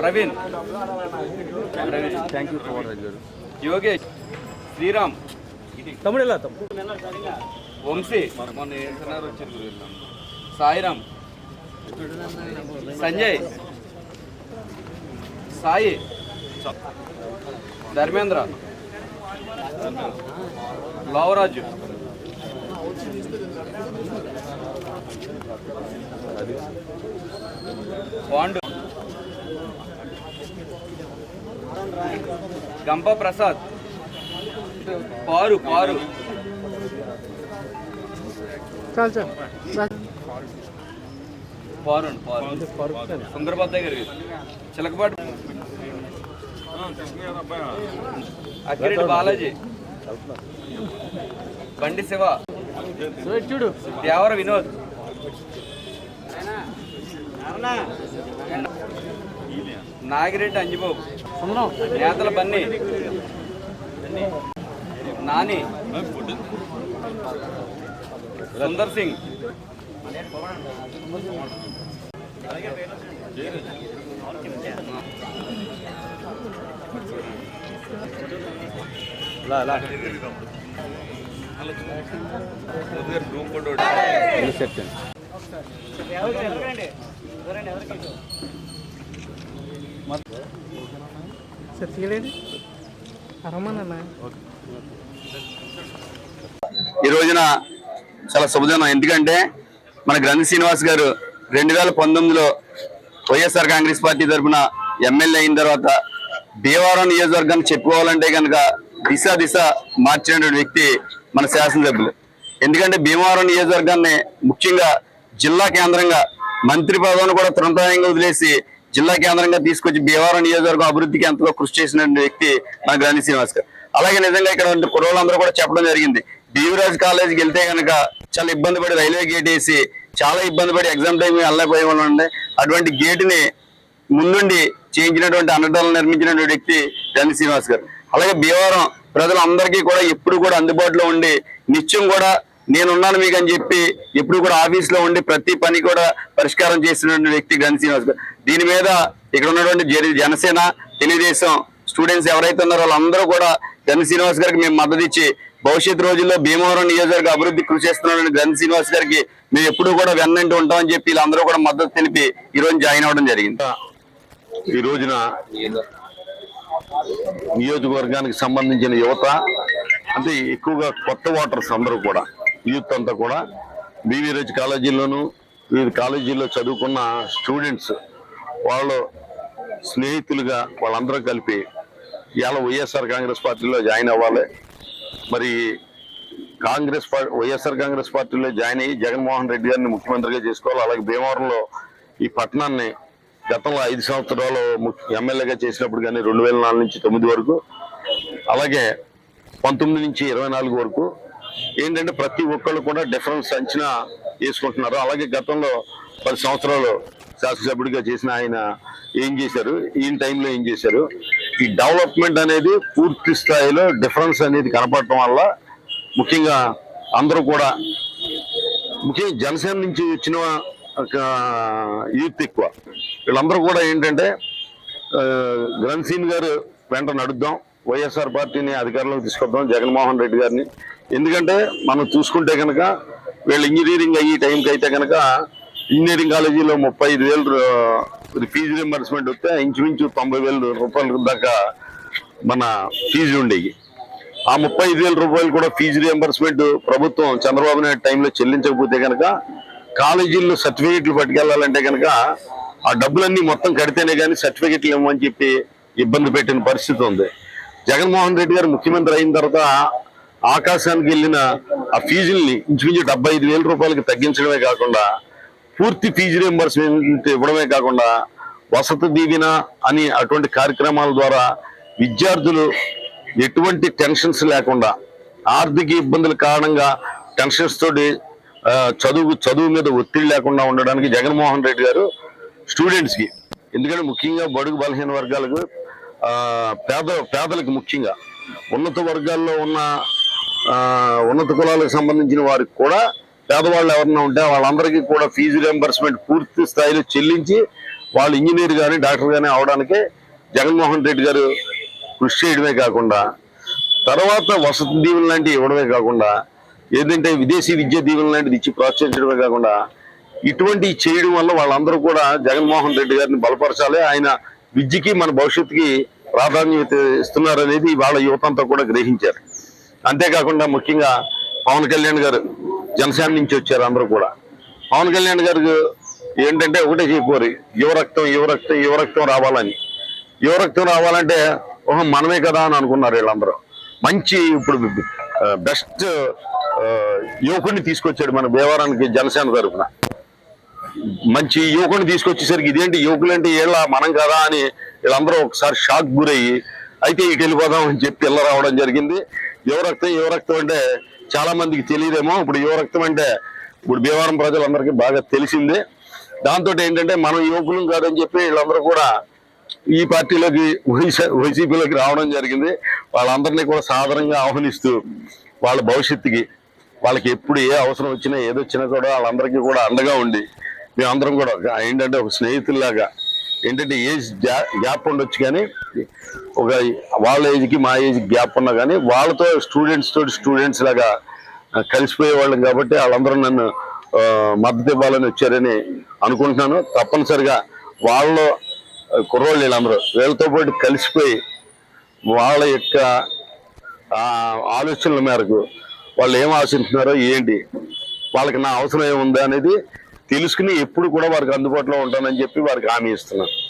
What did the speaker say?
Praveen. Praveen thank you for Yogesh Sriram. తమ్ముడు ఎలా తమ్ముడు? వంశీ. మొన్న వచ్చారు సాయిరామ్. సంజయ్. సాయి. ధర్మేంద్ర. లోవరాజు. పాండు గంప ప్రసాద్. పారు పారు. పారు. పారు సుందరబద్దయ్య గారి చిలకపాటి. అక్కిరెడ్డి బాలాజీ. బండి శివ. చూడు. దేవర వినోద్. నాగిరెడ్డి అంజిబాబు. నేతల బన్నీ. నాని. సుందర్ సింగ్. సార్ తీయలేదు రమ్మన్నా ఈ రోజున చాలా శుభదినం. ఎందుకంటే మన గ్రంథి శ్రీనివాస్ గారు రెండు వేల పంతొమ్మిదిలో వైఎస్ఆర్ కాంగ్రెస్ పార్టీ తరఫున ఎమ్మెల్యే అయిన తర్వాత భీమవరం నియోజకవర్గాన్ని చెప్పుకోవాలంటే కనుక దిశ దిశ మార్చినటువంటి వ్యక్తి మన శాసనసభ్యులు. ఎందుకంటే భీమవరం నియోజకవర్గాన్ని ముఖ్యంగా జిల్లా కేంద్రంగా మంత్రి పదవిని కూడా తృణప్రాయంగా వదిలేసి జిల్లా కేంద్రంగా తీసుకొచ్చి భీమవరం నియోజకవర్గం అభివృద్ధికి ఎంతగా కృషి చేసిన వ్యక్తి మన గ్రాని శ్రీనివాస్ గారు అలాగే నిజంగా ఇక్కడ కుర్రోళ్ళందరూ కూడా చెప్పడం జరిగింది. బీవరాజ్ కాలేజీకి వెళ్తే కనుక చాలా ఇబ్బంది పడి రైల్వే గేట్ వేసి చాలా ఇబ్బంది పడి ఎగ్జామ్ టైం వెళ్ళలేకపోయే వాళ్ళు ఉండే. అటువంటి గేటుని ముందుండి చేయించినటువంటి అన్నదాలు నిర్మించినటువంటి వ్యక్తి గంధి శ్రీనివాస్ గారు అలాగే భీమవరం ప్రజలందరికీ కూడా ఎప్పుడు కూడా అందుబాటులో ఉండి నిత్యం కూడా నేనున్నాను మీకు అని చెప్పి ఎప్పుడు కూడా ఆఫీస్లో ఉండి ప్రతి పని కూడా పరిష్కారం చేసినటువంటి వ్యక్తి గంధి శ్రీనివాస్ దీని మీద ఇక్కడ ఉన్నటువంటి జనసేన తెలుగుదేశం స్టూడెంట్స్ ఎవరైతే ఉన్నారో వాళ్ళందరూ కూడా గణ శ్రీనివాస్ గారికి మేము మద్దతు ఇచ్చి భవిష్యత్ రోజుల్లో భీమవరం నియోజకవర్గ అభివృద్ధి కృషి చేస్తున్న గంధి శ్రీనివాస్ గారికి మేము ఎప్పుడు కూడా వెన్నంటి ఉంటామని చెప్పి వీళ్ళందరూ కూడా మద్దతు తెలిపి ఈ రోజు జాయిన్ అవ్వడం జరిగింది. ఈ రోజున నియోజకవర్గానికి సంబంధించిన యువత అంటే ఎక్కువగా కొత్త ఓటర్స్ అందరూ కూడా యూత్ అంతా కూడా బీవీరేజ్ కాలేజీలోను వివిధ కాలేజీల్లో చదువుకున్న స్టూడెంట్స్ వాళ్ళు స్నేహితులుగా వాళ్ళందరూ కలిపి ఇవాళ వైఎస్ఆర్ కాంగ్రెస్ పార్టీలో జాయిన్ అవ్వాలి. మరి కాంగ్రెస్ పార్టీ వైఎస్ఆర్ కాంగ్రెస్ పార్టీలో జాయిన్ అయ్యి జగన్మోహన్ రెడ్డి గారిని ముఖ్యమంత్రిగా చేసుకోవాలి. అలాగే భీమవరంలో ఈ పట్టణాన్ని గతంలో ఐదు సంవత్సరాలు ఎమ్మెల్యేగా చేసినప్పుడు కానీ రెండు వేల నాలుగు నుంచి తొమ్మిది వరకు అలాగే పంతొమ్మిది నుంచి ఇరవై నాలుగు వరకు ఏంటంటే ప్రతి ఒక్కళ్ళు కూడా డిఫరెన్స్ అంచనా వేసుకుంటున్నారు. అలాగే గతంలో పది సంవత్సరాలు శాసనసభ్యుడిగా చేసిన ఆయన ఏం చేశారు? ఈయన టైంలో ఏం చేశారు? ఈ డెవలప్మెంట్ అనేది పూర్తి స్థాయిలో డిఫరెన్స్ అనేది కనపడటం వల్ల ముఖ్యంగా అందరూ కూడా ముఖ్యంగా జనసేన నుంచి వచ్చిన ఒక యూత్ ఎక్కువ. వీళ్ళందరూ కూడా ఏంటంటే ఆ, గారు వెంట నడుద్దాం వైఎస్ఆర్ పార్టీని అధికారంలోకి తీసుకొద్దాం జగన్మోహన్ రెడ్డి గారిని ఎందుకంటే మనం చూసుకుంటే కనుక వీళ్ళు ఇంజనీరింగ్ అయ్యే టైంకి అయితే కనుక ఇంజనీరింగ్ కాలేజీలో ముప్పై ఐదు వేలు ఫీజు రింబర్స్మెంట్ వస్తే ఇంచుమించు తొంభై వేలు రూపాయల దాకా మన ఫీజులు ఉండేవి ఆ ముప్పై ఐదు వేల రూపాయలు కూడా ఫీజు రియంబర్స్మెంట్ ప్రభుత్వం చంద్రబాబు నాయుడు టైంలో చెల్లించకపోతే కనుక కాలేజీల్లో సర్టిఫికెట్లు పట్టుకెళ్ళాలంటే కనుక ఆ డబ్బులన్నీ మొత్తం కడితేనే కానీ సర్టిఫికెట్లు ఇవ్వమని చెప్పి ఇబ్బంది పెట్టిన పరిస్థితి ఉంది. జగన్మోహన్ రెడ్డి గారు ముఖ్యమంత్రి అయిన తర్వాత ఆకాశానికి వెళ్ళిన ఆ ఫీజుల్ని ఇంచుమించు డెబ్బై ఐదు వేల రూపాయలకి తగ్గించడమే కాకుండా పూర్తి ఫీజు రియంబర్స్మెంట్ ఇవ్వడమే కాకుండా వసతి దీవెన అని అటువంటి కార్యక్రమాల ద్వారా విద్యార్థులు ఎటువంటి టెన్షన్స్ లేకుండా ఆర్థిక ఇబ్బందుల కారణంగా టెన్షన్స్ తోటి చదువు చదువు మీద ఒత్తిడి లేకుండా ఉండడానికి జగన్మోహన్ రెడ్డి గారు స్టూడెంట్స్కి ఎందుకంటే ముఖ్యంగా బడుగు బలహీన వర్గాలకు పేద పేదలకు ముఖ్యంగా ఉన్నత వర్గాల్లో ఉన్న ఉన్నత కులాలకు సంబంధించిన వారికి కూడా పేదవాళ్ళు ఎవరన్నా ఉంటే వాళ్ళందరికీ కూడా ఫీజు రియంబర్స్మెంట్ పూర్తి స్థాయిలో చెల్లించి వాళ్ళు ఇంజనీర్ కానీ డాక్టర్ కానీ అవడానికి జగన్మోహన్ రెడ్డి గారు కృషి చేయడమే కాకుండా తర్వాత వసతి దీవులు లాంటివి ఇవ్వడమే కాకుండా ఏంటంటే విదేశీ విద్యా దీవెన లాంటిది ఇచ్చి ప్రోత్సహించడమే కాకుండా ఇటువంటి చేయడం వల్ల వాళ్ళందరూ కూడా జగన్మోహన్ రెడ్డి గారిని బలపరచాలి. ఆయన విద్యకి మన భవిష్యత్తుకి ప్రాధాన్యత ఇస్తున్నారు అనేది వాళ్ళ యువతంతా కూడా గ్రహించారు. అంతేకాకుండా ముఖ్యంగా పవన్ కళ్యాణ్ గారు జనసేన నుంచి వచ్చారు అందరూ కూడా. పవన్ కళ్యాణ్ గారికి ఏంటంటే ఒకటే చెప్పారు యువరక్తం యువరక్తం యువరక్తం రావాలని. యువరక్తం రావాలంటే ఓహో మనమే కదా అని అనుకున్నారు వీళ్ళందరూ. మంచి ఇప్పుడు బెస్ట్ యువకుడిని తీసుకొచ్చాడు మన భీమవరానికి జనసేన తరఫున. మంచి యువకుడిని తీసుకొచ్చేసరికి ఇదేంటి యువకులు అంటే వీళ్ళ మనం కదా అని వీళ్ళందరూ ఒకసారి షాక్ గురయ్యి అయితే ఇటు వెళ్ళిపోదాం అని చెప్పి ఇళ్ళ రావడం జరిగింది. యువరక్తం యువరక్తం అంటే చాలా మందికి తెలియదేమో. ఇప్పుడు యువరక్తం అంటే ఇప్పుడు భీమవరం ప్రజలందరికీ బాగా తెలిసింది. దాంతో ఏంటంటే మనం యువకులం కాదని చెప్పి వీళ్ళందరూ కూడా ఈ పార్టీలోకి వైసీపీలోకి రావడం జరిగింది. వాళ్ళందరినీ కూడా సాధారణంగా ఆహ్వానిస్తూ వాళ్ళ భవిష్యత్తుకి వాళ్ళకి ఎప్పుడు ఏ అవసరం వచ్చినా ఏదొచ్చినా కూడా వాళ్ళందరికీ కూడా అండగా ఉండి మేమందరం కూడా ఏంటంటే ఒక స్నేహితుల్లాగా ఏంటంటే ఏజ్ గ్యాప్ ఉండొచ్చు కానీ ఒక వాళ్ళ ఏజ్కి మా ఏజ్కి గ్యాప్ ఉన్నా కానీ వాళ్ళతో స్టూడెంట్స్ తోటి స్టూడెంట్స్ లాగా కలిసిపోయేవాళ్ళం కలిసిపోయే వాళ్ళం కాబట్టి వాళ్ళందరూ నన్ను మద్దతు ఇవ్వాలని వచ్చారని అనుకుంటున్నాను. తప్పనిసరిగా వాళ్ళు కుర్రోళ్ళు వీళ్ళందరూ వీళ్ళతో పాటు కలిసిపోయి వాళ్ళ యొక్క ఆలోచనల మేరకు వాళ్ళు ఏం ఆశిస్తున్నారో ఏంటి వాళ్ళకి నా అవసరం ఏముందా అనేది తెలుసుకుని ఎప్పుడు కూడా వారికి అందుబాటులో ఉంటానని చెప్పి వారికి హామీ ఇస్తున్నాను.